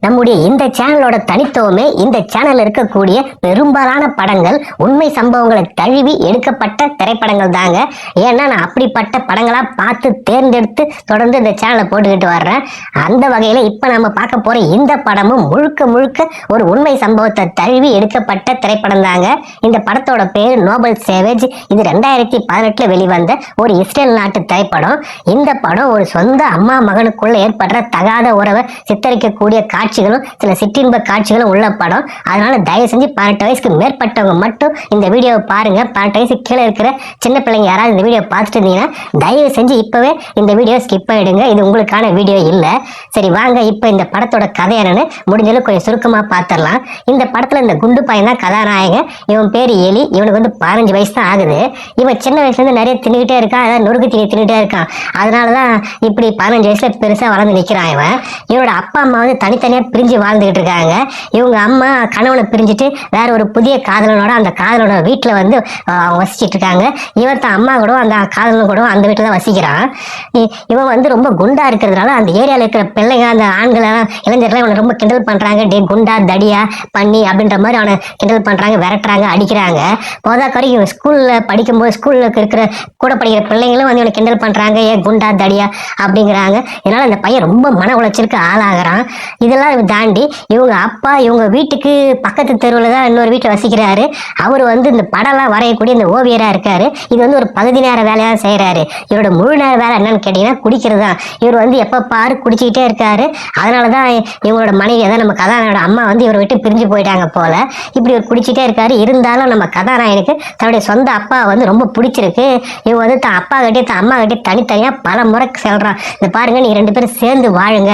đó நம்முடைய இந்த சேனலோட தனித்துவமே இந்த சேனல் இருக்கக்கூடிய பெரும்பாலான படங்கள் உண்மை சம்பவங்களை தழுவி எடுக்கப்பட்ட திரைப்படங்கள் தாங்க. ஏன்னா நான் அப்படிப்பட்ட படங்களா பார்த்து தேர்ந்தெடுத்து தொடர்ந்து இந்த சேனலை போட்டுக்கிட்டு வர்றேன். அந்த வகையில இப்ப நம்ம பார்க்க போற இந்த படமும் முழுக்க முழுக்க ஒரு உண்மை சம்பவத்தை தழுவி எடுக்கப்பட்ட திரைப்படம் தாங்க. இந்த படத்தோட பேர் நோபல் சேவேஜ் இது ரெண்டாயிரத்தி பதினெட்டுல வெளிவந்த ஒரு இஸ்ரேல் நாட்டு திரைப்படம். இந்த படம் ஒரு சொந்த அம்மா மகனுக்குள்ள ஏற்படுற தகாத உறவை சித்தரிக்கக்கூடிய காட்சிகள் காட்சிகளும் சில சிற்றின்ப காட்சிகளும் உள்ள படம். அதனால தயவு செஞ்சு பன்னெண்டு வயசுக்கு மேற்பட்டவங்க மட்டும் இந்த வீடியோவை பாருங்க. பன்னெண்டு வயசுக்கு கீழே இருக்கிற சின்ன பிள்ளைங்க யாராவது இந்த வீடியோ பார்த்துட்டு இருந்தீங்கன்னா தயவு செஞ்சு இப்பவே இந்த வீடியோ ஸ்கிப் ஆயிடுங்க இது உங்களுக்கான வீடியோ இல்லை. சரி வாங்க. இப்போ இந்த படத்தோட கதை என்னன்னு முடிஞ்சளவு கொஞ்சம் சுருக்கமாக பார்த்துடலாம் இந்த படத்துல இந்த குண்டு பையன் தான் கதாநாயகன். இவன் பேர் எலி. இவனுக்கு வந்து பதினஞ்சு வயசு தான் ஆகுது. இவன் சின்ன வயசுலேருந்து நிறைய தின்னுகிட்டே இருக்கான். அதாவது நொறுக்கு தீனி தின்னுகிட்டே இருக்கான். அதனால தான் இப்படி பதினஞ்சு வயசுல பெருசாக வளர்ந்து நிற்கிறான் இவன். இவனோட அப்பா அம்மா வந்து தனித்தனியாக பிரிஞ்சு வாழ்ந்துகிட்டு இருக்காங்க. இவங்க அம்மா கணவனை பிரிஞ்சுட்டு வேற ஒரு புதிய காதலனோட அந்த காதலோட வீட்டில் வந்து அஹ், அவங்க வசிச்சிட்டு இருக்காங்க. இவன் தான் அம்மா கூட அந்த காதலன் கூட அந்த வீட்டில் தான் வசிக்கிறான். இவன் வந்து ரொம்ப குண்டா இருக்கிறதுனால அந்த ஏரியாவில் இருக்கிற பிள்ளைங்க அந்த ஆண்களெல்லாம் இளைஞர்கள் இவனை ரொம்ப கிண்டல் பண்றாங்க. டே குண்டா தடியா பண்ணி அப்படின்ற மாதிரி அவனை கிண்டல் பண்றாங்க விரட்டுறாங்க அடிக்கிறாங்க. போதாக்கறி இவன் ஸ்கூல்ல படிக்கும்போது ஸ்கூல்ல இருக்கிற கூட படிக்கிற பிள்ளைங்களும் வந்து இவனை கிண்டல் பண்றாங்க. ஏன் குண்டா தடியா அப்படிங்கிறாங்க. இதனால அந்த பையன் ரொம்ப மன உளைச்சலுக்கு ஆளாகிறான். இதெல்லாம் தாண்டி இவங்க அப்பா இவங்க வீட்டுக்கு பக்கத்து தெருவில் தான் இன்னொரு வீட்டில் வசிக்கிறாரு. அவர் வந்து இந்த படம்லாம் வரையக்கூடிய இந்த ஓவியராக இருக்காரு. இது வந்து ஒரு பகுதி நேர வேலையாக செய்கிறாரு இவரோட முழு நேர வேலை என்னன்னு கேட்டிங்கன்னா குடிக்கிறது தான் இவர் வந்து எப்போ பாரு குடிச்சிக்கிட்டே இருக்காரு. அதனால தான் இவங்களோட மனைவி அதான் நம்ம கதாநாயகனோட அம்மா வந்து இவரை விட்டு பிரிஞ்சு போயிட்டாங்க போல. இப்படி இவர் குடிச்சிட்டே இருக்காரு. இருந்தாலும் நம்ம கதாநாயகனுக்கு தன்னுடைய சொந்த அப்பா வந்து ரொம்ப பிடிச்சிருக்கு. இவங்க வந்து தான் அப்பா கட்டி தான் அம்மா கட்டி தனித்தனியாக பல முறை சொல்றான். இந்த பாருங்க நீங்க ரெண்டு பேரும் சேர்ந்து வாழுங்க.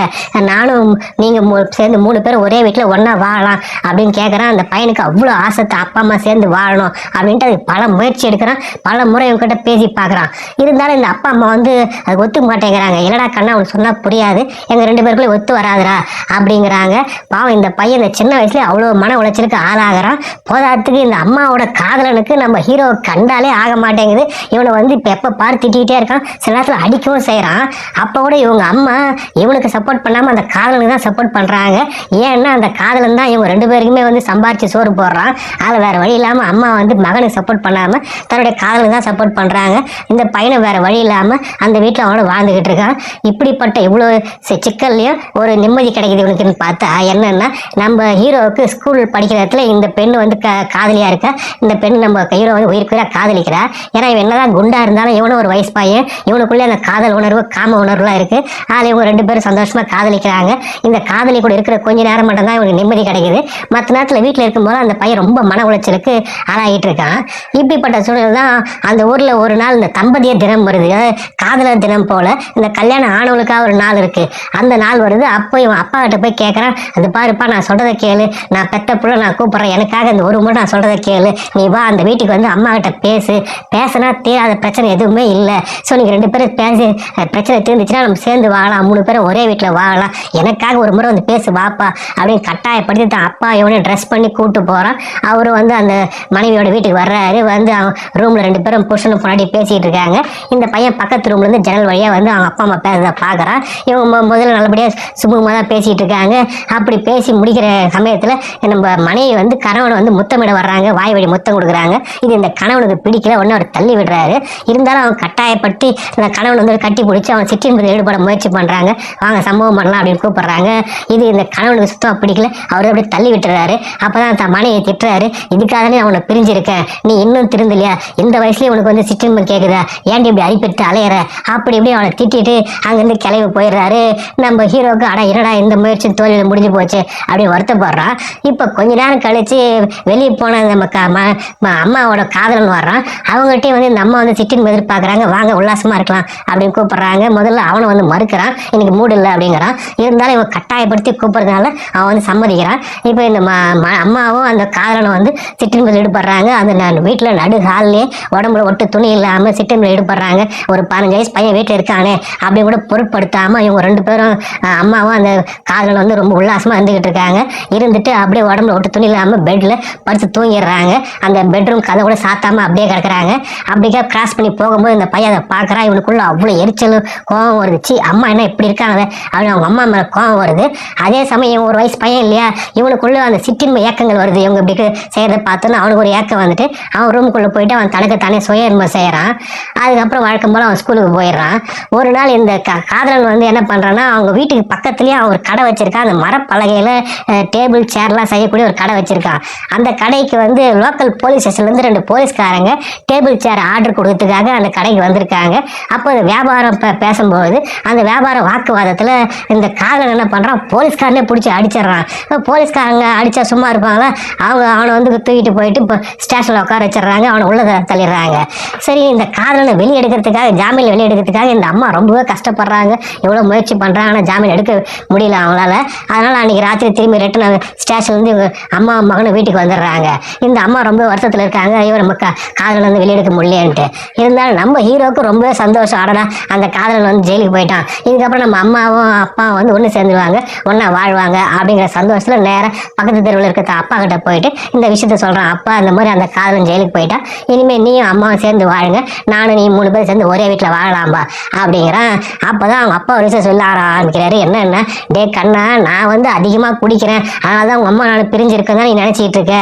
நானும் நீங்கள் சேர்ந்து மூணு பேரும் ஒரே வீட்டில் ஒன்றா வாழலாம் அப்படின்னு கேட்குறான் அந்த பையனுக்கு அவ்வளவு ஆசை அப்பா அம்மா சேர்ந்து வாழணும் அப்படின்ட்டு அது பல முயற்சி எடுக்கிறான். பல முறை இவங்ககிட்ட பேசி பார்க்குறான். இருந்தாலும் இந்த அப்பா அம்மா வந்து அது ஒத்துக்க மாட்டேங்கிறாங்க. என்னடா கண்ணா அவனுக்கு சொன்னால் புரியாது. எங்கள் ரெண்டு பேருக்குள்ளே ஒத்து வராதுடா அப்படிங்கிறாங்க. பாவம் இந்த பையன் இந்த சின்ன வயசுல அவ்வளவு மன உளைச்சலுக்கு ஆளாகிறான். போதாத்துக்கு இந்த அம்மாவோட காதலனுக்கு நம்ம ஹீரோ கண்டாலே ஆக மாட்டேங்குது. இவனை வந்து இப்ப எப்ப பார்த்து திட்டிகிட்டே இருக்கான். சில நேரத்துல அடிக்கவும் செய்கிறான் அப்ப கூட இவங்க அம்மா இவனுக்கு சப்போர்ட் பண்ணாம அந்த காதலனுக்கு தான் சப்போர்ட் பண்றாங்க ஏன்னா அந்த காதலன் தான் இவங்க ரெண்டு பேருக்குமே வந்து சம்பாரிச்சு சோறு போடுறான். அதில் வேற வழி இல்லாமல் அம்மா வந்து மகனுக்கு சப்போர்ட் பண்ணாம தன்னுடைய காதலுக்கு தான் சப்போர்ட் பண்றாங்க. இந்த பையனை வேற வழி இல்லாம அந்த வீட்டில் அவனோட வாழ்ந்துகிட்டு இருக்கான். இப்படிப்பட்ட இவ்வளோ சிக்கல்லையும் ஒரு நிம்மதி கிடைக்குது இவனுக்குன்னு பார்த்தா. என்னன்னா நம்ம ஹீரோவுக்கு ஸ்கூல் படிக்கிற இடத்துல இந்த பெண் வந்து க காதலியா இருக்கா? இந்த பெண் நம்ம ஹீரோ வந்து உயிருக்குறா காதலிக்கிறா? ஏன்னா இவன் என்னதான் குண்டா இருந்தாலும் இவனும் ஒரு வயசு பையன். இவனுக்குள்ளே அந்த காதல் உணர்வு காம உணர்வுலாம் இருக்கு. அதில் இவங்க ரெண்டு பேரும் சந்தோஷமா காதலிக்கிறாங்க. இந்த காதலி கூட இருக்கிற கொஞ்ச நேரம் மட்டும் தான் இவனுக்கு நிம்மதி கிடைக்குது. மற்ற நேரத்தில் வீட்டில் இருக்கும்போது அந்த பையன் ரொம்ப மன உளைச்சலுக்கு ஆளாகிட்டு இருக்கான். இப்படிப்பட்ட சூழல் தான் அந்த ஊர்ல ஒரு நாள் இந்த தம்பதியர் தினம் வருது. காதலர் தினம் போல இந்த கல்யாணம் ஆனவளுக்காக ஒரு நாள் இருக்கு. அந்த நாள் வருது. அப்போ இவன் அப்பா கிட்ட போய் கேட்குறான் அது பாருப்பா நான் சொல்றதை கேளு. நான் பெத்த புள்ள நான் கூப்பிட்றேன். எனக்காக இந்த ஒரு முறை நான் சொல்றதை கேளு. நீ வா அந்த வீட்டுக்கு வந்து அம்மா கிட்ட பேசு. பேசினா தீராத பிரச்சனை எதுவுமே இல்லை. ஸோ நீங்க ரெண்டு பேரும் பேசி பிரச்சனை தீர்ந்துச்சுன்னா நம்ம சேர்ந்து வாழலாம். மூணு பேரும் ஒரே வீட்டில் வாழலாம். எனக்காக ஒரு முறை வந்து பேசு வாப்பா அப்படின்னு கட்டாயப்படுத்தி தான் அப்பா இவனை ட்ரெஸ் பண்ணி கூட்டு போறான். அவரும் வந்து அந்த மனைவியோட வீட்டுக்கு வர்றாரு. வந்து அவன் ரூம்ல ரெண்டு பேரும் புருஷனும் பொண்டாட்டி பேசிட்டு இருக்காங்க. இந்த பையன் பக்கத்து ரூம்ல இருந்து ஜன்னல் வழியா வந்து அவங்க அப்பா அம்மா பேசுறத பாக்குறான். இவங்க முதல்ல நல்லபடியா சுமூகமாக தான் பேசிட்டு இருக்காங்க. அப்படி பேசி முடிக்கிற சமயத்துல நம்ம மனைவி வந்து கணவனை வந்து முத்தமிட வர்றாங்க. வாய் வழி முத்தம் கொடுக்குறாங்க. இது இந்த கணவனுக்கு பிடிக்கல. உடனே அவர் தள்ளி விடுறாரு. இருந்தாலும் அவன் கட்டாயப்படுத்தி இந்த கணவன் வந்து கட்டி பிடிச்சி அவன் சிற்றின்பதில் ஈடுபட முயற்சி பண்றாங்க. வாங்க சம்பவம் பண்ணலாம் அப்படின்னு கூப்பிடுறாங்க. இது இந்த கணவனுக்கு சுத்தமாக பிடிக்கல. அவரை அப்படியே தள்ளி விட்டுறாரு. அப்பதான் தன் மனைவியை திட்டுறாரு. இதுக்காகவே அவனை பிரிஞ்சிருக்கேன் நீ இன்னும் திருந்தலையா? இந்த வயசுலயே உனக்கு வந்து சிற்றின்பம் கேக்குதா? ஏன்டி இப்படி அடிப்பெடுத்து அலையிற? அப்படி இப்படி அவனை திட்டிட்டு அங்கேருந்து கிளம்பி போயிடுறாரு. நம்ம ஹீரோக்கு ஆனால் என்னடா இந்த முயற்சி தோல்வியில முடிஞ்சு போச்சு அப்படின்னு வருத்தப்படுறான். இப்ப கொஞ்ச நேரம் கழிச்சு வெளியே போன நம்ம அம்மாவோட காதலன் வர்றான். அவங்ககிட்டயும் வந்து இந்த அம்மா வந்து சிற்றின்பம் எதிர்பார்க்குறாங்க. வாங்க உல்லாசமா இருக்கலாம் அப்படின்னு கூப்பிடுறாங்க. முதல்ல அவனை வந்து மறுக்கிறான். எனக்கு மூடு இல்லை அப்படிங்கிறான். இருந்தாலும் இவன் கட்டாயப்படுத்தி கூப்பிடுறதுனால அவன் வந்து சம்மதிக்கிறான். இப்போ இந்த அம்மாவும் அந்த காதலனும் வந்து சிற்றின்பத்தில் ஈடுபடுறாங்க. அந்த ந- நடு ஹால்லே உடம்புல ஒட்டு துணி இல்லாம சிற்றின்பத்தில் ஈடுபடுறாங்க. ஒரு பதினஞ்சு வயசு பையன் வீட்டில் இருக்கானே அப்படி கூட பொருட்படுத்தாம இவங்க ரெண்டு பேரும் அம்மாவும் அந்த காதலன் வந்து ரொம்ப உல்லாசமா இருந்துகிட்டு இருக்காங்க. இருந்துட்டு அப்படியே உடம்புல ஒட்டு துணி இல்லாமல் பெட்ல படுத்து தூங்கிடுறாங்க. அந்த பெட்ரூம் கதை கூட சாத்தாம அப்படியே கிடக்குறாங்க. அப்படியே கிராஸ் பண்ணி போகும்போது இந்த பையன் அதை பார்க்கறான். இவனுக்குள்ள அவ்வளவு எரிச்சலும் கோவம் வருது. சி அம்மா என்ன இப்படி இருக்காங்க? அப்படின்னு அவங்க அம்மா மேலே கோவம் வருது. அதே அதே சமயம் ஒரு வயசு பையன் இல்லையா? இவனுக்குள்ள அந்த சிற்றின்மை ஏக்கங்கள் வருது. இவங்க இப்படி செய்யறத பார்த்தோன்னா அவனுக்கு ஒரு ஏக்கம் வந்துட்டு அவன் ரூமுக்குள்ள போயிட்டு அவன் தனக்கு தானே சுயன்மை இன்பம் செய்யறான். அதுக்கப்புறம் வழக்கம் போல அவன் ஸ்கூலுக்கு போயிடுறான். ஒரு நாள் இந்த காதலன் வந்து என்ன பண்றான்னா அவங்க வீட்டுக்கு பக்கத்துலயே அவன் ஒரு கடை வச்சிருக்கான். அந்த மரப்பலகையில டேபிள் சேர்லாம் செய்யக்கூடிய ஒரு கடை வச்சிருக்கான். அந்த கடைக்கு வந்து லோக்கல் போலீஸ் ஸ்டேஷன்ல இருந்து ரெண்டு போலீஸ்காரங்க டேபிள் சேர் ஆர்டர் கொடுக்கறதுக்காக அந்த கடைக்கு வந்திருக்காங்க. அப்போ வியாபாரம் பேசும்போது அந்த வியாபார வாக்குவாதத்துல இந்த காதலன் என்ன பண்றான் போலீஸ்காரனே பிடிச்சி அடிச்சிடுறான். போலீஸ்காரங்க அடிச்சா சும்மா இருப்பாங்களா அவங்க அவனை வந்து தூக்கிட்டு போயிட்டு இப்போ ஸ்டேஷன்ல உட்கார வச்சிடுறாங்க. அவனை உள்ள தள்ளிடுறாங்க. சரி இந்த காதலனை வெளியெடுக்கிறதுக்காக ஜாமீன் வெளியெடுக்கிறதுக்காக இந்த அம்மா ரொம்பவே கஷ்டப்படுறாங்க. எவ்வளோ முயற்சி பண்ணுறாங்க ஆனால் ஜாமீன் எடுக்க முடியல அவங்களால. அதனால அன்னைக்கு ராத்திரி திரும்பி ரிட்டன் ஸ்டேஷன்லேருந்து இவங்க அம்மா மகனும் வீட்டுக்கு வந்துடுறாங்க. இந்த அம்மா ரொம்ப வருத்தத்தில் இருக்காங்க. ஐயோ நம்ம கா காதலன் வந்து வெளியெடுக்க முடியலன்ட்டு. இருந்தாலும் நம்ம ஹீரோவுக்கு ரொம்பவே சந்தோஷம். ஆடடா அந்த காதலன் வந்து ஜெயிலுக்கு போயிட்டான். இதுக்கப்புறம் நம்ம அம்மாவும் அப்பாவும் வந்து ஒன்று சேர்ந்துருவாங்க. ஒன்றா வாழ்வாங்க அப்படிங்கிற சந்தோஷத்தில் நேராக பக்கத்து தெருவில் இருக்க அப்பா கிட்ட போயிட்டு இந்த விஷயத்த சொல்கிறான் அப்பா அந்த மாதிரி அந்த காதலன் ஜெயிலுக்கு போயிட்டா. இனிமேல் நீயும் அம்மாவும் சேர்ந்து வாழுங்க. நானும் நீ மூணு பேர் சேர்ந்து ஒரே வீட்டில் வாழலாம்பா அப்படிங்கிறான். அப்போ தான் அவங்க அப்பா ஒரு விஷயம் சொல்ல ஆரம்பிக்கிறாரு. என்னன்னா டே கண்ணா நான் வந்து அதிகமாக குடிக்கிறேன். அதனால தான் உங்கள் அம்மா நான் பிரிஞ்சிருக்கேன் தான் நீ நினச்சிட்டு இருக்க.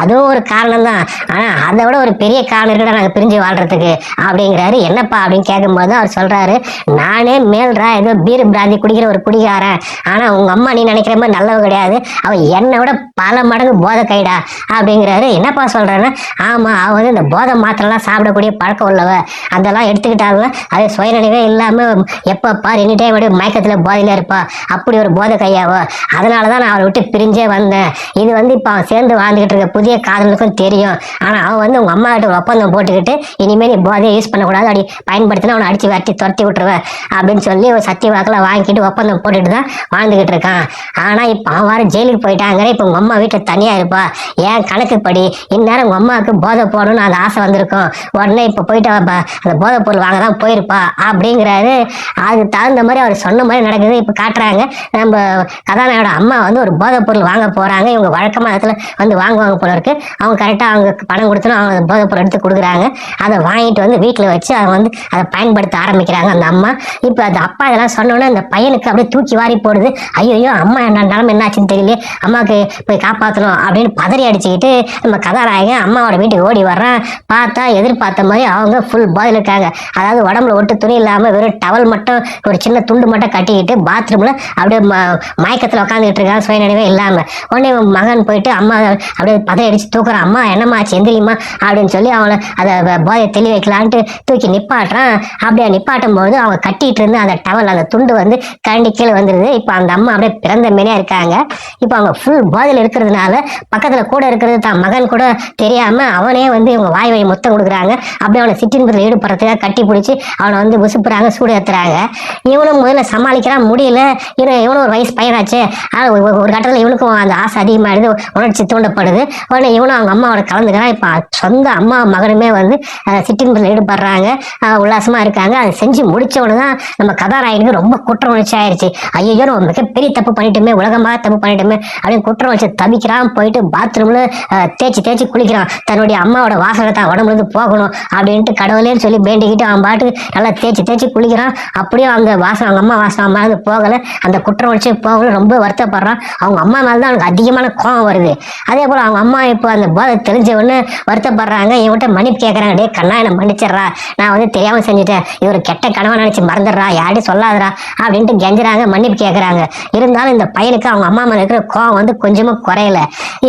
அதுவும் ஒரு காரணம் தான் ஆனால் அதை விட ஒரு பெரிய காரணம் இருக்குடா நாங்கள் பிரிஞ்சு வாழ்றதுக்கு அப்படிங்கிறாரு. என்னப்பா அப்படின்னு கேட்கும்போது அவர் சொல்றாரு நானே மேல்ரா ஏதோ பீர் பிராந்தி குடிக்கிற ஒரு குடிகாரன். ஆனா உங்க அம்மா நீ நினைக்கிற மாதிரி நல்லவன் கிடையாது. அவன் என்னை விட பல மடங்கு போதை கைடா அப்படிங்கிறாரு. என்னப்பா சொல்றேன்னா ஆமா அவன் வந்து இந்த போதை மாத்திரம்லாம் சாப்பிடக்கூடிய பழக்கம் உள்ளவ. அதெல்லாம் எடுத்துக்கிட்டாலும் அது சுயநினைவே இல்லாம எப்ப பார் எனி டைம் மயக்கத்துல போதையில இருப்பா. அப்படி ஒரு போதை கையாவோ அதனாலதான் நான் அவளை விட்டு பிரிஞ்சே வந்தேன். இது வந்து இப்ப அவன் சேர்ந்து வாழ்ந்துகிட்டு இருக்க புதிய காதலுக்கும் தெரியும். ஆனா அவன் வந்து உங்க அம்மா கிட்ட ஒப்பந்தம் போட்டுக்கிட்டு இனிமேல் நீ போதையை யூஸ் பண்ணக்கூடாது. அப்படி பயன்படுத்தினா அவனை அடிச்சு வரட்டி துரத்தி விட்டுருவேன் அப்படின்னு சொல்லி ஒரு சத்திய வாக்கில் வாங்கிட்டு ஒப்பந்தம் போட்டுட்டு தான் வாழ்ந்துகிட்டு இருக்கான். ஆனா இப்ப அவன் ஜெயிலுக்கு போயிட்டாங்க இப்ப உங்க அம்மா வீட்டுல தனியா இருப்பா. ஏன் படி இந்நேரம் உங்க அம்மாவுக்கு போதை போடணும்னு அந்த ஆசை வந்திருக்கும். உடனே இப்ப போயிட்டு அந்த போதை பொருள் வாங்க தான் போயிருப்பா அப்படிங்கிறாரு. அதுக்கு தகுந்த மாதிரி அவர் சொன்ன மாதிரி நடக்குது. இப்ப காட்டுறாங்க. நம்ம கதாநாயோட அம்மா வந்து ஒரு போதைப் பொருள் வாங்க போறாங்க. இவங்க வழக்கமா இடத்துல வந்து வாங்குவாங்க போல இருக்கு. அவங்க கரெக்டா அவங்க பணம் கொடுத்தனும் அவங்க அந்த பொருள் எடுத்து கொடுக்குறாங்க. அதை வாங்கிட்டு வந்து வீட்டுல வச்சு அவங்க வந்து அதை பயன்படுத்த ஆரம்பிக்கிறாங்க அந்த அம்மா. இப்ப அந்த அப்பா இதெல்லாம் சொன்னோன்னே அந்த பையனுக்கு அப்படியே தூக்கி வாரி போடுது. ஐயோ அம்மா என்ன நிலமை என்னாச்சுன்னு தெரியல அம்மாவுக்கு போய் காப்பாற்றணும் அப்படின்னு பதறி அடிச்சுக்கிட்டு நம்ம கதாநாயகன் அம்மாவோட வீட்டுக்கு ஓடி வர்றான். பார்த்தா எதிர்பார்த்த மாதிரி அவங்க ஃபுல் பாதில் இருக்காங்க. அதாவது உடம்புல ஒட்டு துணி இல்லாம வெறும் டவல் மட்டும் ஒரு சின்ன துண்டு மட்டும் கட்டிக்கிட்டு பாத்ரூமில் அப்படியே ம- மயக்கத்துல உட்காந்துட்டு இருக்காங்க சுயநினைவே இல்லாமல் உடனே மகன் போயிட்டு அம்மா அப்படியே பதறி அடிச்சு தூக்குறான். அம்மா என்னம்மா ஆச்சு? எந்திரிம்மா அப்படின்னு சொல்லி அவளை அதை வ- போதையை தெளி வைக்கலான்ட்டு தூக்கி நிப்பாட்டுறான். அப்படியே நிப்பாட்டும் போது அவங்க கட்டிட்டு இருந்த அந்த டவல் அந்த துண்டு வந்து கரண்டி கீழே வந்துருது. இப்போ அந்த அம்மா அப்படியே பிறந்த மேனே இருக்காங்க. இப்போ அவங்க ஃபுல் போதையில் இருக்கிறதுனால பக்கத்துல கூட இருக்கிறது தான். மகன் கூட தெரியாம அவனே வந்து இவங்க வாய் வழி முத்தம் கொடுக்குறாங்க. அப்படியே அவனை சிற்றின்பத்தில் ஈடுபடுறதுக்காக கட்டி பிடிச்சி அவனை வந்து உசுப்புறாங்க சூடு ஏத்துறாங்க இவனும் முதல்ல சமாளிக்கிறான். முடியல. இவன் இவனும் ஒரு வயசு பையனாச்சு. ஆனா ஒரு கட்டத்தில் இவனுக்கும் அந்த ஆசை அதிகமாயிடுது. உணர்ச்சி தூண்டப்படுது. உடனே இவனும் அவங்க அம்மாவோட கலந்துக்கிறான். இப்போ சொந்த அம்மா மகனுமே வந்து சிற்றின்பத்தில் ஈடுபடுறாங்க. உல்லாசமாக உல்லாசமா இருக்காங்க. அதை செஞ்சு முடிச்ச உடனே தான் நம்ம கதாநாயகனுக்கு ரொம்ப குற்ற உணர்ச்சி ஆயிடுச்சு ஐயோ நம்ம மிகப்பெரிய தப்பு பண்ணிட்டோமே உலகமாக தப்பு பண்ணிட்டோமே அப்படின்னு குற்றம் வச்சு தவிக்கிறான் போயிட்டு பாத்ரூம்ல தேய்ச்சி தேய்ச்சி குளிக்கிறான். தன்னுடைய அம்மாவோட வாசனை தான் உடம்புல இருந்து போகணும் அப்படின்ட்டு கடவுளேன்னு சொல்லி வேண்டிக்கிட்டு அவன் பாட்டுக்கு நல்லா தேய்ச்சி தேய்ச்சி குளிக்கிறான். அப்படியே அவங்க வாசனை அவங்க அம்மா வாசனை மேலே போகல. அந்த குற்ற வச்சு போகல ரொம்ப வருத்தப்படுறான். அவங்க அம்மா மேல தான் அவனுக்கு அதிகமான கோபம் வருது. அதே போல அவங்க அம்மா இப்போ அந்த போதை தெரிஞ்ச உடனே வருத்தப்படுறாங்க. இவன்கிட்ட மன்னிப்பு கேட்கறாங்க டே கண்ணா என்ன மன்னிச்சிடுறா. நான் வந்து தெரியாம செஞ்சுட்டேன். இவர் கெட்ட கனவா நினைச்சு மறந்துடுறா. யார்ட்டையும் சொல்லாதரா அப்படின்ட்டு கெஞ்சுறாங்க மன்னிப்பு கேட்கறாங்க இருந்தாலும் இந்த பையனுக்கு அவங்க அம்மா மேல இருக்கிற கோவம் வந்து கொஞ்சமா குறையல.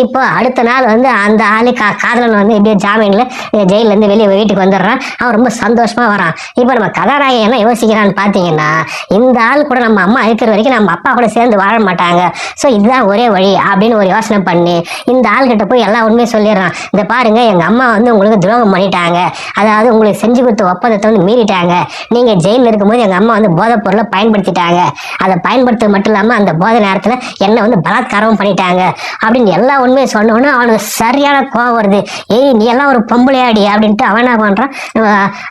இப்போ அடுத்த நாள் வந்து அந்த ஆளு கா காதலன் வந்து எப்படியோ ஜாமீன்ல ஜெயில இருந்து வெளியே வீட்டுக்கு வந்துடுறான். அவன் ரொம்ப சந்தோஷமா வரான். இப்போ நம்ம கதாநாயகன் என்ன யோசிக்கிறான்னு பாத்தீங்கன்னா இந்த ஆள் கூட நம்ம அம்மா இருக்கிற வரைக்கும் நம்ம அப்பா கூட சேர்ந்து வாழ மாட்டாங்க. ஸோ இதுதான் ஒரே வழி அப்படின்னு ஒரு யோசனை பண்ணி இந்த ஆள்கிட்ட போய் எல்லா உண்மையும் சொல்லிடுறான். இந்த பாருங்க எங்க அம்மா வந்து உங்களுக்கு துரோகம் பண்ணிட்டாங்க. அதாவது உங்களுக்கு செஞ்சு கொடுத்த ஒப்பந்தத்தை வந்து மீறிட்டாங்க. நீங்க ஜெயிலில் இருக்கும்போது எங்க அம்மா வந்து போதைப் பொருளை பயன்படுத்திட்டாங்க. அதை பயன்படுத்த மட்டும் இல்லாம அந்த போதை நேரத்துல என்னை வந்து பலாத்காரமும் பண்ணிட்டாங்க அப்படின்னு எல்லா உண்மையை சொன்னோன்னே அவனுக்கு சரியான கோவம் வருது. ஏய் நீ எல்லாம் ஒரு பொம்பளையாடி அப்படின்ட்டு அவன் என்ன பண்றான்?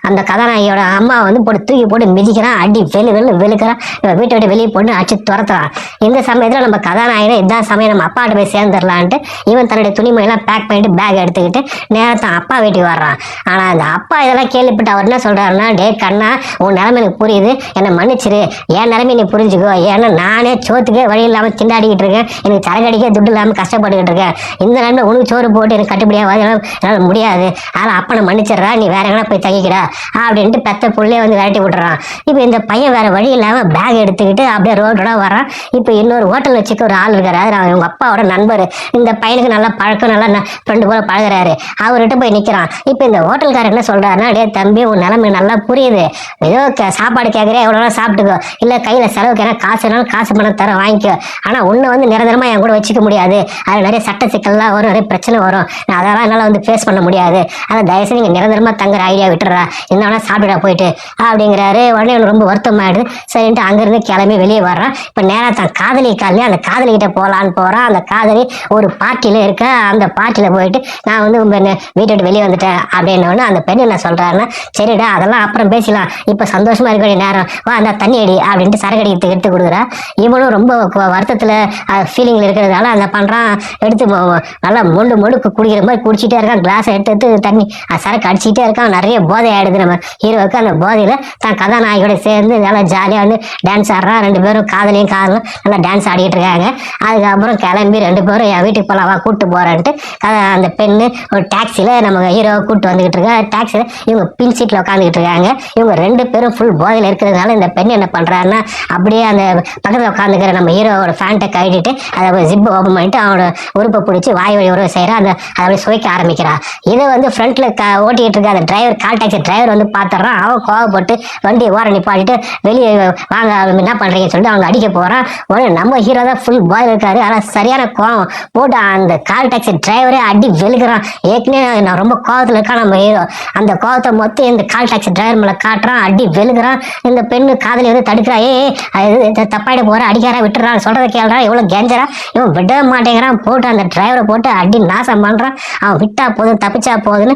அந்த கதாநாயகியோட அம்மா வந்து போட்டு தூக்கி போட்டு மிதிக்கிறான். அடி வெளு வெளு வெளுக்கிறான். இவன் வீட்டை விட்டு வெளியே போட்டு அடிச்சு துரத்துறான். இந்த சமயத்துல நம்ம கதாநாயகனை இதான் சமயம் நம்ம அப்பாட்ட போய் சேர்ந்துடலான்ட்டு இவன் தன்னுடைய துணிமணியெல்லாம் பேக் பண்ணிட்டு பேக் எடுத்துக்கிட்டு நேரத்தான் அப்பா வீட்டுக்கு வர்றான். ஆனா அந்த அப்பா இதெல்லாம் கேள்விப்பட்டு அவர் என்ன சொல்றாருன்னா டே கண்ணா உன் நிலைமை எனக்கு புரியுது. என்னை மன்னிச்சிரு. என் நிலைமை நீ புரிஞ்சுக்கோ. ஏன்னா நானே சோத்து சோத்துக்கே வழி இல்லாம திண்டாடிக்கிட்டு இருக்கேன். எனக்கு சரக்கு அடிக்க துட்டு இல்லாம கஷ்டப்பட்டுக்கிட்டு இருக்கேன். இந்த நேரம்ல உனக்கு சோறு போட்டு எனக்கு கட்டுப்படியா என்னால முடியாது. அதனால அப்பனை மன்னிச்சிடுறா. நீ வேற எங்கன்னா போய் தங்கிக்கிறா அப்படின்ட்டு பெத்த புள்ளைய வந்து விரட்டி விட்டுறான். இப்போ இந்த பையன் வேற வழி இல்லாம பேக் எடுத்துக்கிட்டு அப்படியே ரோட்டோட வரான். இப்போ இன்னொரு ஹோட்டல் வச்சுக்க ஒரு ஆள் இருக்காரு. அவர் இவங்க அப்பாவோட நண்பர். இந்த பையனுக்கு நல்லா பழக்கம் நல்லா ஃப்ரெண்டு போல பழகுறாரு. அவர்கிட்ட போய் நிக்கிறான். இப்போ இந்த ஹோட்டல்காரர் என்ன சொல்றாருன்னா டே தம்பி உன் நிலைமை நல்லா புரியுது. ஏதோ சாப்பாடு கேட்குறேன் எவ்வளோ நாள் சாப்பிட்டுக்கோ. இல்லை கையில் செலவுக்கு ஏன்னா காசு வேணாலும் காசு பணம் தரோம் வாங்கிக்கோ. ஆனால் உன்னை வந்து நிரந்தரமா என் கூட வச்சுக்க முடியாது. அது நிறைய சட்ட சிக்கல்லாம் வரும் நிறைய பிரச்சனை வரும். நான் அதெல்லாம் என்னால் வந்து ஃபேஸ் பண்ண முடியாது. அதை தயவுசெய்து நீங்கள் நிரந்தரமா தங்குற ஐடியா விட்டுறா என்ன வேணா சாப்பிடா போயிட்டு. அப்படிங்கிறாரு. உடனே எனக்கு ரொம்ப வருத்தமாயிடுது. சரின்ட்டு அங்கேருந்து கிளம்பி வெளியே வர்றான் இப்போ நேராக தான் காதலி காலையே அந்த காதலிக்கிட்ட போகலான்னு போகிறான் அந்த காதலி ஒரு பார்ட்டியில் இருக்க? அந்த பார்ட்டியில் போயிட்டு நான் வந்து உங்க என்ன வீட்டை விட்டு வெளியே வந்துட்டேன் அப்படின்னு அந்த பெண் என்ன சொல்றாருன்னா சரிடா அதெல்லாம் அப்புறம் பேசலாம் இப்போ சந்தோஷமா இருக்க வேண்டிய நேரம். வா அந்த தண்ணி அடி அப்படின்ட்டு சரக்கு எடுத்து கொடுக்குறா. இவனும் ரொம்ப ரொம்ப வருத்தத்துல ஃபீலிங்ல இருக்கிறதால அந்த பண்றான் எடுத்து நல்லா மொண்டு மொண்டு குடிக்கிற மாதிரி குடிச்சிட்டே இருக்கான். கிளாஸ் எடுத்து எடுத்து தண்ணி சரக்கு அடிச்சிட்டே இருக்கான். நிறைய போதை ஆயிடுது நம்ம ஹீரோவுக்கு அந்த போதையில தான் கதாநாயகியோட சேர்ந்து நல்லா ஜாலியா வந்து டான்ஸ் ஆடுறான் ரெண்டு பேரும் காதலையும் காதலும் நல்லா டான்ஸ் ஆடிட்டு இருக்காங்க. அதுக்கப்புறம் கிளம்பி ரெண்டு பேரும் என் வீட்டுக்கு போலாம் வா கூட்டு போறேன்ட்டு. அந்த பெண்ணு ஒரு டாக்ஸில நம்ம ஹீரோவை கூட்டு வந்துகிட்டு இருக்கா. டாக்ஸில இவங்க பின் சீட்ல உட்காந்துக்கிட்டு இருக்காங்க. இவங்க ரெண்டு பேரும் ஃபுல் போதையில இருக்கிறதுனால இந்த பெண் என்ன பண்றாருன்னா அப்படியே அந்த பக்கத்துல உட்காந்துக்கிற நம்ம ஹீரோவோட ஃபேண்ட்டை கட்டிட்டு அதை ஜிப் ஓப்பன் பண்ணிட்டு அவனோட உறுப்பை பிடிச்சி வாய் வழி உறவு செய்யறா அந்த அதை அப்படியே சுவைக்க ஆரம்பிக்கிறா. இதை வந்து ஃப்ரண்ட்ல ஓட்டிக்கிட்டு இருக்க அந்த டிரைவர் கால் டாக்ஸி டிரைவர் வந்து பார்த்துறான் அவன் கோவப்பட்டு வண்டியை ஓர நிப்பாட்டிட்டு வெளியே வாங்க என்ன பண்றீங்கன்னு சொல்லிட்டு அவங்க அடிக்க போறான். உடனே நம்ம ஹீரோ தான் ஃபுல் பாயில் இருக்காரு. ஆனால் சரியான கோவம். போட்டு அந்த கால் டாக்ஸி டிரைவரே அடி வெளுக்கிறான். ஏற்கனவே நான் ரொம்ப கோவத்துல இருக்கான். நம்ம ஹீரோ அந்த கோவத்தை மொத்தம் இந்த கால் டாக்ஸி டிரைவர் மேலே காட்டுறான். அடி வெளுக்கிறான். இந்த பெண்ணு காதலி வந்து தடுக்கிறா. ஏ தப்பாயிட போற. அடிக்காரா விட்டுறான் சொல்றத கேள்றான் இவ்வளவு கேஞ்சரா இவன் விட மாட்டேங்கிறான். போட்டு அந்த டிரைவரை போட்டு அடி நாசம் பண்றான். அவன் விட்டா போதும் தப்பிச்சா போதுன்னு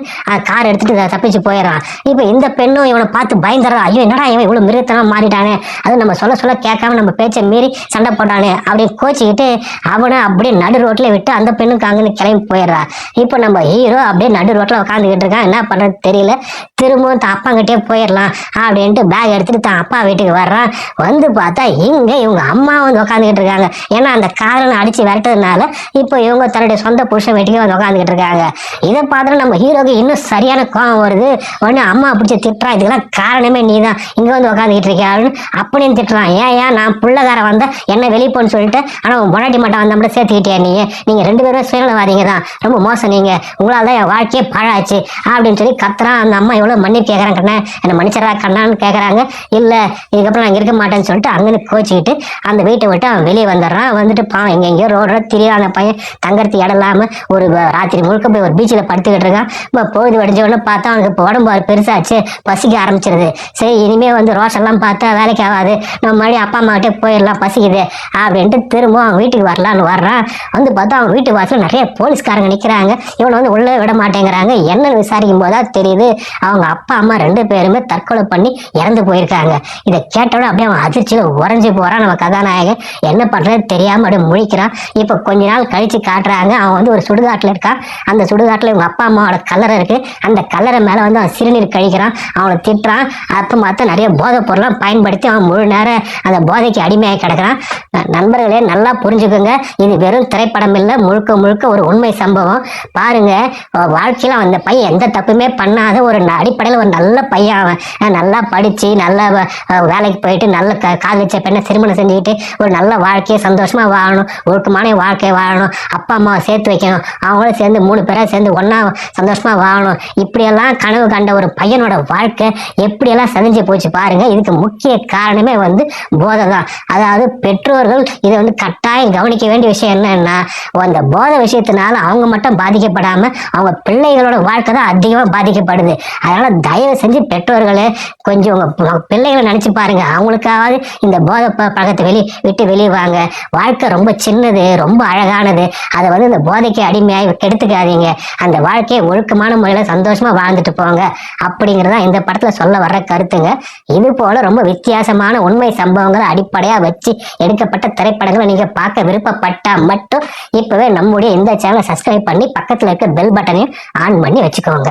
கார் எடுத்துட்டு தப்பிச்சு போயிடறான். இப்போ இந்த பெண்ணும் இவனை பார்த்து பயந்துடுறா. ஐயோ என்னடா இவன் இவ்வளவு மிருகத்தனமா மாறிட்டானே? அது நம்ம சொல்ல சொல்ல கேட்காம நம்ம பேச்சை மீறி சண்டை போட்டானே? அப்படி கோச்சிக்கிட்டு அவனை அப்படியே நடு ரோட்ல விட்டு அந்த பெண்ணுக்கு காங்கன்னு கிளம்பி போயிடுறா. இப்போ நம்ம ஹீரோ அப்படியே நடு ரோட்ல உட்காந்துக்கிட்டு இருக்கான். என்ன பண்றது தெரியல. திரும்பவும் தான் அப்பாங்கிட்டே போயிடலாம். அப்படின்ட்டு பேக் எடுத்துட்டு தான் அப்பா வீட்டுக்கு வர்றான். வந்து பார்த்தா இங்க இவங்க அம்மா வந்து உட்காந்துக்கிட்டு இருக்காங்க ஏன்னா அந்த காதலனை அடிச்சு விரட்டதுனால இப்போ இவங்க தன்னுடைய சொந்த புருஷன் வீட்டுக்கு வந்து உட்காந்துக்கிட்டு இருக்காங்க இதை பார்த்துட்டு நம்ம ஹீரோக்கு இன்னும் சரியான கோவம் வருது. உடனே அம்மா பிடிச்சி திட்டுறா இதுக்கெல்லாம் காரணமே நீ தான் இங்க வந்து உட்காந்துக்கிட்டு இருக்கியான்னு அப்படின்னு திட்டுறான். ஏன் ஏன்? நான் புள்ளகாரன் வந்தா என்ன வெளியே போன்னு சொல்லிட்டு ஆனா உன் பொண்டாட்டி மட்டும் வந்த மட்டும் சேர்த்துக்கிட்டியா நீங்க நீங்க ரெண்டு பேரும் சுயநலவாதிங்க தான் ரொம்ப மோசம் நீங்க. உங்களால தான் என் வாழ்க்கையே பாழாச்சு அப்படின்னு சொல்லி கத்துறான். அந்த அம்மா எவ்வளவு மன்னிப்பு கேட்கறான் கண்ணா. என்ன மன்னிச்சரா கண்ணான்னு கேட்கறாங்க இல்ல இதுக்கப்புறம் நான் இருக்க மாட்டேன்னு சொல்லிட்டு அங்கிருந்து கோச்சிக்கிட்டு அந்த வீட்டை விட்டு அவன் வெளியே வந்துடுறான். வந்துட்டு பாவம் எங்கெங்கயோ ரோடு திரியான பையன் தங்கறதுக்கு இடம் இல்லாம ஒரு ராத்திரி முழுக்க போய் ஒரு பீச்சில் படுத்துக்கிட்டு இருக்கான். இப்போ பொழுது வடிஞ்ச உடனே பார்த்தா அவனுக்கு உடம்பு அது பெருசாச்சு பசிக்க ஆரம்பிச்சிருது. சரி இனிமே வந்து ரோஷெல்லாம் பார்த்தா வேலைக்கு ஆகாது. நம்ம மறுபடியும் அப்பா அம்மாக்கிட்டே போயிடலாம் பசிக்குது. அப்படின்ட்டு திரும்ப அவன் வீட்டுக்கு வரலான்னு வர்றான். வந்து பார்த்தா அவன் வீட்டு வாசல் நிறைய போலீஸ்காரங்க நிற்கிறாங்க இவனை வந்து உள்ளே விட மாட்டேங்கிறாங்க. என்னன்னு விசாரிக்கும் போதா தெரியுது அவங்க அப்பா அம்மா ரெண்டு பேருமே தற்கொலை பண்ணி இறந்து போயிருக்காங்க. இதை கேட்டோட அப்படியே அவன் அதிர்ச்சியில் உறைஞ்சி போறான் நம்ம கதாநாயகன். என்ன பண்றது தெரியாம அப்படியே முழிக்கிறான் இப்போ கொஞ்ச நாள் கழிச்சு காட்டுறாங்க. அவன் வந்து ஒரு சுடுகாட்டில் இருக்கான் அந்த சுடுகாட்டில் இவங்க அப்பா அம்மாவோட கல்லறை இருக்கு. அந்த கல்லறை மேல வந்து அவன் சிறுநீர் கழிக்கிறான். அவனை திட்டுறான். அப்போ பார்த்தா நிறைய போதைப் பொருள்லாம் பயன்படுத்தி அவன் முழு நேரம் அந்த போதைக்கு அடிமையாக கிடக்கிறான். நண்பர்களே நல்லா புரிஞ்சுக்கோங்க. இது வெறும் திரைப்படம் இல்லை. முழுக்க முழுக்க ஒரு உண்மை சம்பவம். பாருங்க. அஹ் வாழ்க்கையில அந்த பையன் எந்த தப்புமே பண்ணாத ஒரு அடிப்படையில் ஒரு நல்ல பையன் அவன். நல்லா படிச்சு நல்ல வேலைக்கு போயிட்டு நல்ல க- காதலிச்ச பெண்ணை திருமணம் செஞ்சுக்கிட்டு ஒரு நல்ல வாழ்க்கையை சந்தோஷமா வாழணும் ஒழுக்கமான வாழ்க்கையை வாழணும் அப்பா அம்மாவை சேர்த்து வைக்கணும் அவங்களும் சேர்ந்து மூணு பேரா சேர்ந்து ஒண்ணா சந்தோஷமா வாழணும். இப்படியெல்லாம் கனவு கண்ட ஒரு பையனோட வாழ்க்கை எப்படியெல்லாம் செஞ்சு போச்சு பாருங்க. இதுக்கு முக்கிய காரணமே வந்து போதை தான் அதாவது பெற்றோர்கள் இதை வந்து கட்டாயம் கவனிக்க வேண்டிய விஷயம் என்னன்னா அந்த போதை விஷயத்தினால அவங்க மட்டும் பாதிக்கப்படாம அவங்க பிள்ளைகளோட வாழ்க்கை தான் அதிகமாக பாதிக்கப்படுது. அதனால தயவு செஞ்சு பெற்றோர்களே கொஞ்சம் உங்க பிள்ளைகளை நினைச்சு பாருங்க. அவங்களுக்காவது இந்த போதை பழக்கத்தை வெளியே விட்டு வெளியே வாங்க வாழ்க்கை ரொம்ப சின்னது ரொம்ப அழகானது. அதை வந்து இந்த போதைக்கு அடிமையாய் கெடுத்துக்காதீங்க. அந்த வாழ்க்கையை ஒழுக்கமான முறையில சந்தோஷமா வாழ்ந்துட்டு போங்க அப்படிங்கிறதா இந்த படத்துல சொல்ல வர்ற கருத்துங்க. இது போல ரொம்ப வித்தியாசமான உண்மை சம்பவங்களை அடிப்படையா வச்சு எடுக்கப்பட்ட திரைப்படங்களை நீங்க பார்க்க விருப்பப்பட்டா மட்டும் இப்பவே நம்முடைய இந்த சேனலை சப்ஸ்கிரைப் பண்ணி பக்கத்துல இருக்க பெல் பட்டனையும் ஆன் பண்ணி வச்சுக்கோங்க.